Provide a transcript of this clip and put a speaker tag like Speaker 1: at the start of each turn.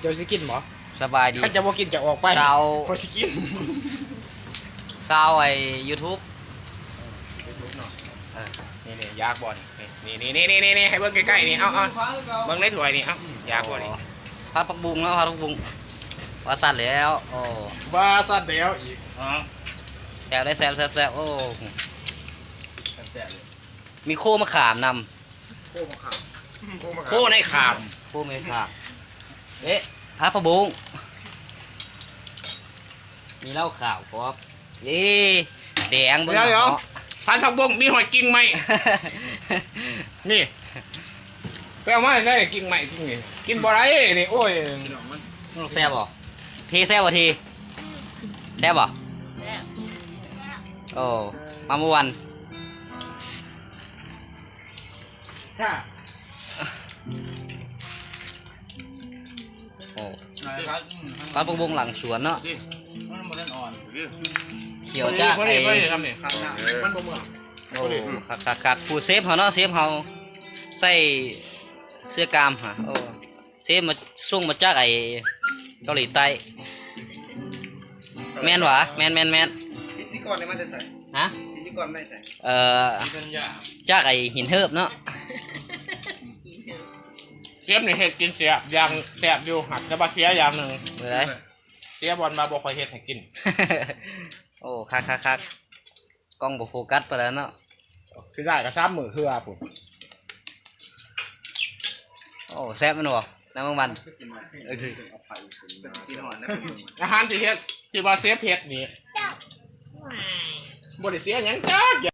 Speaker 1: เจ้าสิกินบ่
Speaker 2: สบายดี
Speaker 1: ถ้าจะบ่กินจะออกไป
Speaker 2: ชาว
Speaker 1: พอสิกิน
Speaker 2: ชาวไอ้ YouTube เออ
Speaker 1: นี่นี่ยากบ่นี่นี่นี่นี่นี่นี่ให้เบิ่งใกล้ๆนี่เอาเอาเบิ่งในถ้วยนี่เอายากบ่นี่
Speaker 2: พัดผักบุงแล้วพัดผักบุงว่าสั่นแล้วโอ้
Speaker 1: ว่าสั่นแล้วอีก
Speaker 2: แซวได้แซวแซวแซวโอ้มีโคมะขามน
Speaker 1: โค้มาขามโค้ในขามำ
Speaker 2: โคมะขาม เอ๊ะพัดผักบุงมีเหล้าขาวครับเอ๊ะแดงบิ่ง
Speaker 1: เดี๋ยวเดี๋ยว
Speaker 2: เนาะ
Speaker 1: พันผักบุ้งมีหอยกิ่งไหมนี่ไปเอามาใช่กิ่งไหมกิ่งนี่กินบ่ได้นี่โอ้ย
Speaker 2: แซ่บบ่ทีแซ่บบ่ทีแซ่บบ่
Speaker 3: แซ่บ
Speaker 2: โอ้มาเมื่อวัน
Speaker 1: ค่ะ
Speaker 2: โอ้พัดผักบุงหลังสวนเนาะเขียวจ้า
Speaker 1: พอ
Speaker 2: ไอ้
Speaker 1: ดีพอดีทำนี่มันบ่เมื่อ
Speaker 2: โอ้คักคักคักผู้เซฟเขาเนาะเซฟเขาใส่เสื้อกล้ามฮะโอ้เซฟมาส่งมาจากไอ้เกาหลีใต้แม่นหวะแม่นแม่นแม่น
Speaker 4: พิธีกรเนี่ยมันจะใส่
Speaker 2: ฮะ
Speaker 4: พิธีกรไม่ใส่
Speaker 2: เอ่อจากไอ้หินเฮิบเนาะ
Speaker 3: อีเถอะ
Speaker 1: เสียบนี่เฮ็ดกินเสียบอย่างแซ่บอยู่หักแต่บ่เสียอย่างหนึง
Speaker 2: เมื่อไร
Speaker 1: เสียบอลมาบ่ค่อยเฮ็ดให้กิน
Speaker 2: โอ้คักคักคักกล้องบ่โฟกัสไปแล้วเนาะ
Speaker 1: คือได้ก็ซ้ำมือคือว่าพุ่น
Speaker 2: โอ้แซ่บแมันบ่น้ำมันมัน
Speaker 4: กินหอนนะ
Speaker 1: อาหารที่เฮ็ดที่ว่าเสียบเฮ็ดนี่
Speaker 3: ว้าย
Speaker 1: บ่ได้เสียหยังจัก